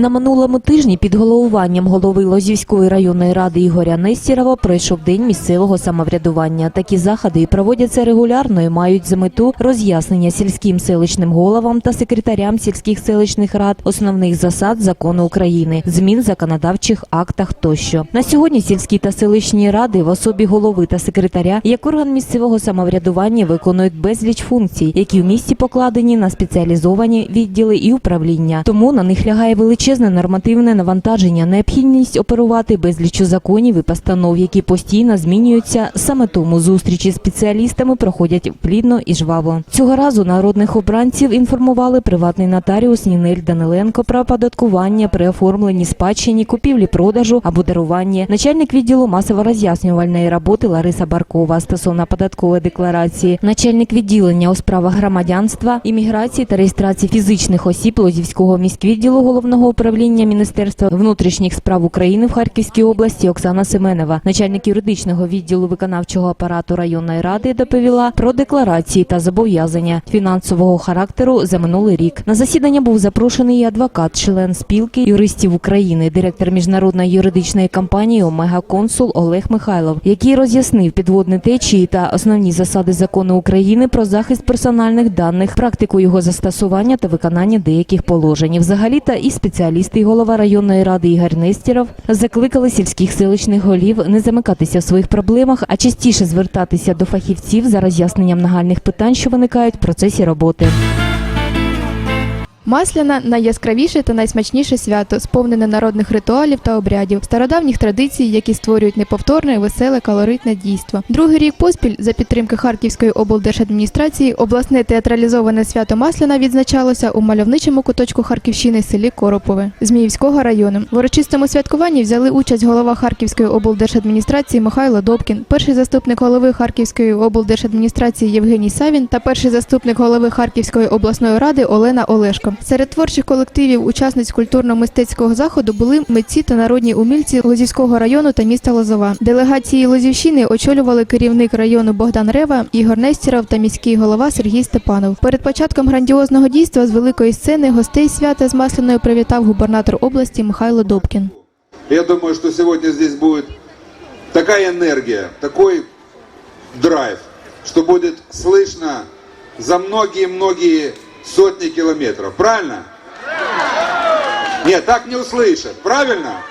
На минулому тижні під головуванням голови Лозівської районної ради Ігоря Нестірова пройшов день місцевого самоврядування. Такі заходи проводяться регулярно і мають за мету роз'яснення сільським селищним головам та секретарям сільських селищних рад основних засад закону України, змін законодавчих актах тощо. На сьогодні сільські та селищні ради в особі голови та секретаря як орган місцевого самоврядування виконують безліч функцій, які в місті покладені на спеціалізовані відділи і управління. Тому на них лягає величезне нормативне навантаження, необхідність оперувати безлічу законів і постанов, які постійно змінюються. Саме тому зустрічі з спеціалістами проходять плідно і жваво. Цього разу народних обранців інформували приватний нотаріус Нінель Даниленко про оподаткування при оформленні спадщині, купівлі продажу або даруванні, начальник відділу масово-роз'яснювальної роботи Лариса Баркова стосовно податкової декларації, начальник відділення у справах громадянства, імміграції та реєстрації фізичних осіб Лозівського міськвідділу головного управління Міністерства внутрішніх справ України в Харківській області Оксана Семенова, начальник юридичного відділу виконавчого апарату районної ради, доповіла про декларації та зобов'язання фінансового характеру за минулий рік. На засідання був запрошений і адвокат, член спілки юристів України, директор міжнародної юридичної компанії Омега Консул Олег Михайлов, який роз'яснив підводні течії та основні засади закону України про захист персональних даних, практику його застосування та виконання деяких положень. Взагалі та і спеціалісти і голова районної ради Ігор Нестіров закликали сільських селищних голів не замикатися в своїх проблемах, а частіше звертатися до фахівців за роз'ясненням нагальних питань, що виникають в процесі роботи. Масляна найяскравіше та найсмачніше свято, сповнене народних ритуалів та обрядів, стародавніх традицій, які створюють неповторне, веселе, калоритне дійство. Другий рік поспіль за підтримки Харківської облдержадміністрації обласне театралізоване свято Масляна відзначалося у мальовничому куточку Харківщини селі Коропове Зміївського району. В урочистому святкуванні взяли участь голова Харківської облдержадміністрації Михайло Добкін, перший заступник голови Харківської облдержадміністрації Євгеній Савін та перший заступник голови Харківської обласної ради Олена Олешко. Серед творчих колективів учасниць культурно-мистецького заходу були митці та народні умільці Лозівського району та міста Лозова. Делегації Лозівщини очолювали керівник району Богдан Рева, Ігор Нестіров та міський голова Сергій Степанов. Перед початком грандіозного дійства з великої сцени гостей свята з масляною привітав губернатор області Михайло Добкін. Я думаю, что сегодня здесь будет такая энергия, такой драйв, что будет слышно за многие-многие сотни километров. Правильно? Нет, так не услышат. Правильно?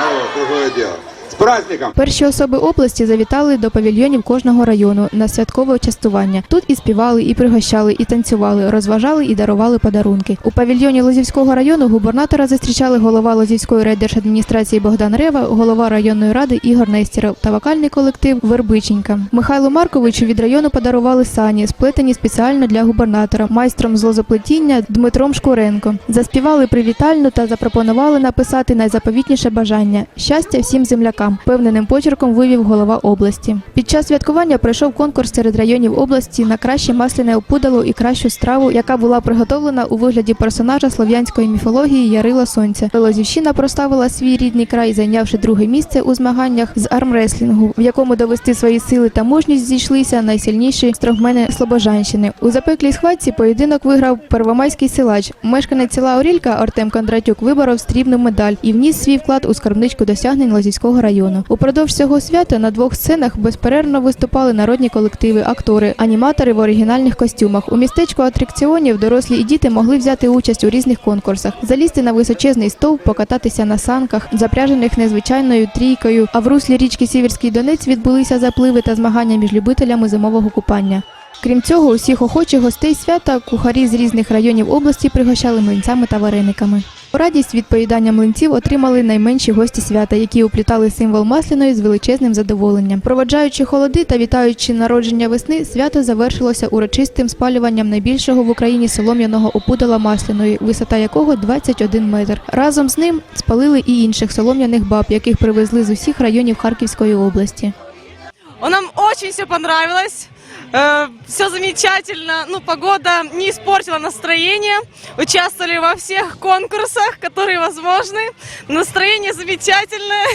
Ну другое дело. С праздником! Перші особи області завітали до павільйонів кожного району на святкове частування. Тут і співали, і пригощали, і танцювали, розважали і дарували подарунки. У павільйоні Лозівського району губернатора зустрічали голова Лозівської райдержадміністрації Богдан Рева, голова районної ради Ігор Нестіров та вокальний колектив Вербиченька. Михайлу Марковичу від району подарували сані, сплетені спеціально для губернатора, майстром з лозоплетіння Дмитром Шкуренко. Заспівали привітальну та запропонували написати найзаповітніше бажання щастя всім землякам. Певненим почерком вивів голова області. Під час святкування пройшов конкурс серед районів області на краще масляне опудало і кращу страву, яка була приготовлена у вигляді персонажа слов'янської міфології Ярила Сонця. Лозівщина проставила свій рідний край, зайнявши друге місце у змаганнях з армреслінгу, в якому довести свої сили та мужність зійшлися найсильніші строгмени Слобожанщини. У запеклій схватці поєдинок виграв первомайський силач. Мешканець села Орілька Артем Кондратюк виборов стрібну медаль і вніс свій вклад у скарбничку досягнень Лозівського району. Упродовж цього свята на двох сценах безперервно виступали народні колективи, актори, аніматори в оригінальних костюмах. У містечку атракціонів дорослі і діти могли взяти участь у різних конкурсах, залізти на височезний стовп, покататися на санках, запряжених незвичайною трійкою. А в руслі річки Сіверський Донець відбулися запливи та змагання між любителями зимового купання. Крім цього, усіх охочих гостей свята кухарі з різних районів області пригощали млинцями та варениками. Радість від поїдання млинців отримали найменші гості свята, які уплітали символ масляної з величезним задоволенням. Проводжаючи холоди та вітаючи народження весни, свято завершилося урочистим спалюванням найбільшого в Україні солом'яного опудала масляної, висота якого 21 метр. Разом з ним спалили і інших солом'яних баб, яких привезли з усіх районів Харківської області. Он Нам очень все понравилось. все замечательно. Ну, погода не испортила настроение. Участвовали во всех конкурсах, которые возможны. Настроение замечательное.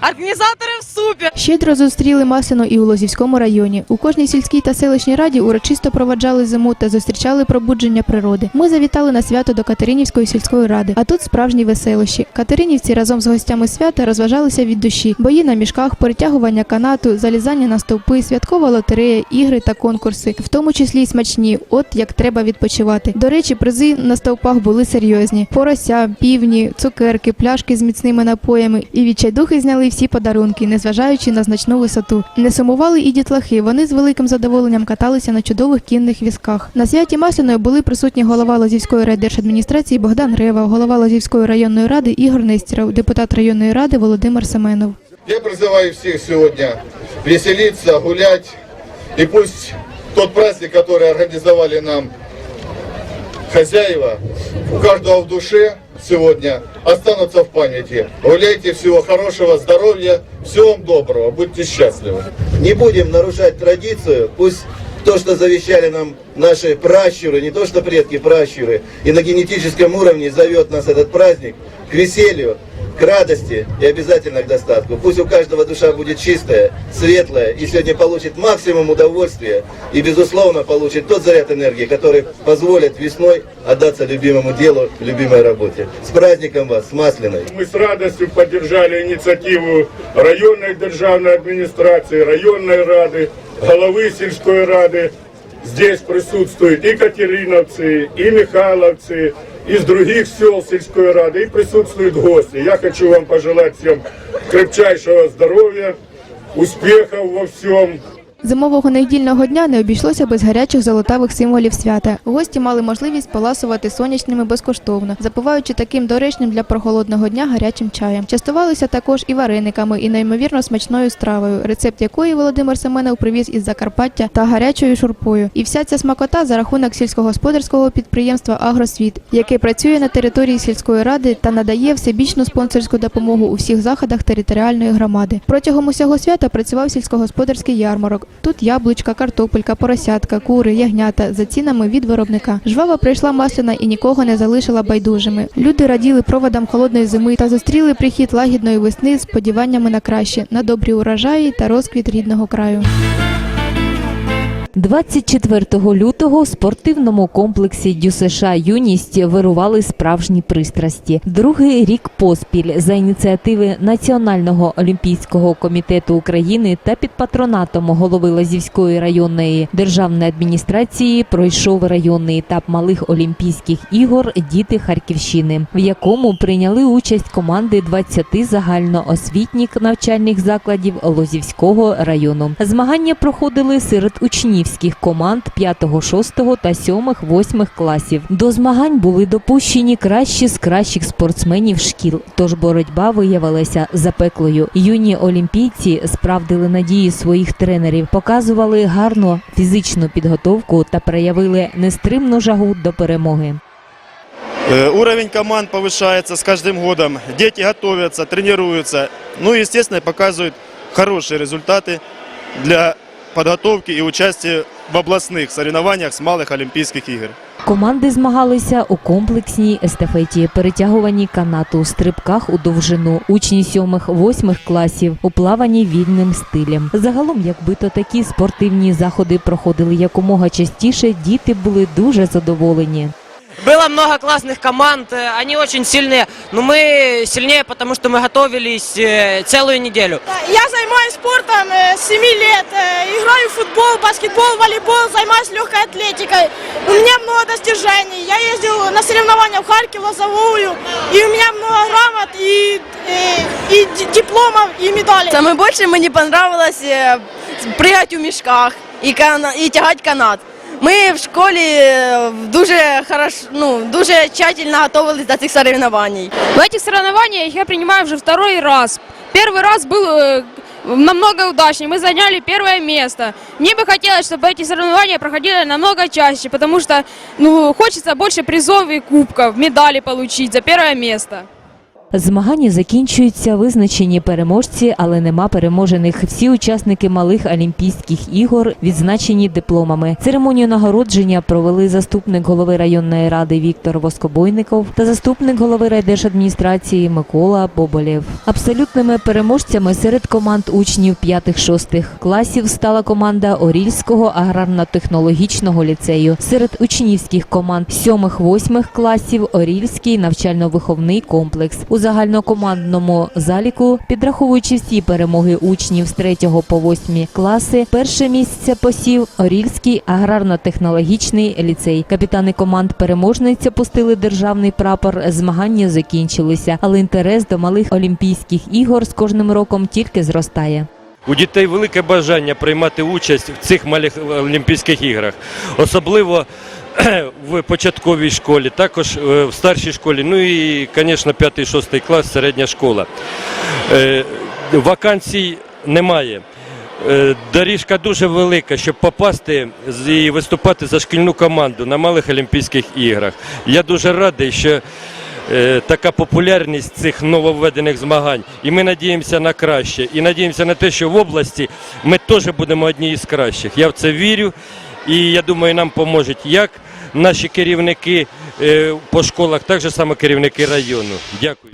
Организаторы супер. Щедро зустріли Масляну і у Лозівському районі. У кожній сільській та селищній раді урочисто проваджали зиму та зустрічали пробудження природи. Ми завітали на свято до Катеринівської сільської ради. А тут справжні веселощі. Катеринівці разом з гостями свята розважалися від душі. Бої на мішках, перетягування канату, залізання на стовпи, святкова лотерея, ігри та конкурси, в тому числі й смачні. От як треба відпочивати. До речі, призи на стовпах були серйозні: порося, півні, цукерки, пляшки з міцними напоями. І відчайдухи зняли всі подарунки, незважаючи на значну висоту. Не сумували і дітлахи. Вони з великим задоволенням каталися на чудових кінних візках. На святі Масляної були присутні голова Лозівської райдержадміністрації Богдан Рева, голова Лозівської районної ради Ігор Нестеров, депутат районної ради Володимир Семенов. Я призываю всех сегодня веселиться, гулять. И пусть тот праздник, который организовали нам хозяева, у каждого в душе сегодня останутся в памяти. Гуляйте, всего хорошего, здоровья, всего вам доброго, будьте счастливы. не будем нарушать традицию, пусть то, что завещали нам наши пращуры, не то что предки, пращуры, и на генетическом уровне зовет нас этот праздник к веселью, к радости и обязательно к достатку. Пусть у каждого душа будет чистая, светлая и сегодня получит максимум удовольствия и, безусловно, получит тот заряд энергии, который позволит весной отдаться любимому делу, любимой работе. С праздником вас, с Масляной! Мы с радостью поддержали инициативу районной державной администрации, районной рады, головы сельской рады. Здесь присутствуют и Катериновцы, и Михайловцы, из других сел сельской рады, и присутствуют гости. Я хочу вам пожелать всем крепчайшего здоровья, успехов во всем. Зимового недільного дня не обійшлося без гарячих золотавих символів свята. Гості мали можливість поласувати сонячними безкоштовно, запиваючи таким доречним для прохолодного дня гарячим чаєм. Частувалися також і варениками, і неймовірно смачною стравою, рецепт якої Володимир Семенов привіз із Закарпаття та гарячою шурпою. І вся ця смакота за рахунок сільськогосподарського підприємства Агросвіт, яке працює на території сільської ради та надає всебічну спонсорську допомогу у всіх заходах територіальної громади. Протягом усього свята працював сільськогосподарський ярмарок. Тут яблучка, картопелька, поросятка, кури, ягнята за цінами від виробника. Жвава прийшла масляна і нікого не залишила байдужими. Люди раділи проводам холодної зими та зустріли прихід лагідної весни з сподіваннями на краще, на добрі урожаї та розквіт рідного краю. 24 лютого в спортивному комплексі ДЮСШ «Юність» вирували справжні пристрасті. Другий рік поспіль за ініціативи Національного олімпійського комітету України та під патронатом голови Лазівської районної державної адміністрації пройшов районний етап малих Олімпійських ігор Діти Харківщини, в якому прийняли участь команди 20 загальноосвітніх навчальних закладів Лозівського району. Змагання проходили серед учнівських команд 5, 6 та 7, 8 класів. До змагань були допущені кращі з кращих спортсменів шкіл. Тож боротьба виявилася запеклою. Юні олімпійці справдили надії своїх тренерів, показували гарну фізичну підготовку та проявили нестримну жагу до перемоги. Э, Уровень команд повышается с каждым годом. Дети готовятся, тренируются. Ну и, естественно, показывают хорошие результаты для подготовки и участия в областных соревнованиях с малых Олимпийских игр. Команди змагалися у комплексній естафеті, перетягуванні канату, стрибках у довжину, учні сьомих восьмих класів у плаванні вільним стилем. Загалом, якби то такі спортивні заходи проходили якомога частіше, діти були дуже задоволені. Было много классных команд, э, они очень сильные, но мы сильнее, потому что мы готовились э, целую неделю. Я занимаюсь спортом э, с 7 лет. Э, Играю в футбол, баскетбол, волейбол, занимаюсь легкой атлетикой. У меня много достижений. Я ездил на соревнования в Харьков, Лозовую. И у меня много грамот, и, и, и д- дипломов, и медалей. Саме більше мені понравилось е, пригати у мішках і, кана- і тягати канат. Ми в школі е, дуже хорошо, ну, дуже тщательно готувалися до цих соревнований. В этих соревнованиях я принимаю уже второй раз. Первый раз был э, намного удачнее. Мы заняли первое место. Мне бы хотелось, чтобы эти соревнования проходили намного чаще, потому что ну, хочется больше призов и кубков, медали получить за первое место. Змагання закінчуються, визначені переможці, але нема переможених. Всі учасники малих Олімпійських ігор відзначені дипломами. Церемонію нагородження провели заступник голови районної ради Віктор Воскобойников та заступник голови райдержадміністрації Микола Боболєв. Абсолютними переможцями серед команд учнів 5-6 класів стала команда Орільського аграрно-технологічного ліцею. Серед учнівських команд 7-8 класів Орільський навчально-виховний комплекс. У загальнокомандному заліку, підраховуючи всі перемоги учнів з 3 по 8 класи, перше місце посів Орільський аграрно-технологічний ліцей. Капітани команд переможниць опустили державний прапор. Змагання закінчилися, але інтерес до малих Олімпійських ігор з кожним роком тільки зростає. У дітей велике бажання приймати участь в цих малих Олімпійських іграх, особливо в початковій школі, також е, в старшій школі, ну і, звісно, 5-6 клас, середня школа. Е, Вакансій немає. Е, Доріжка дуже велика, щоб попасти і виступати за шкільну команду на малих Олімпійських іграх. Я дуже радий, що така популярність цих нововведених змагань. І ми надіємося на краще. І надіємося на те, що в області ми теж будемо одні із кращих. Я в це вірю. І я думаю, нам поможуть як наші керівники е, по школах, так же само керівники району. Дякую.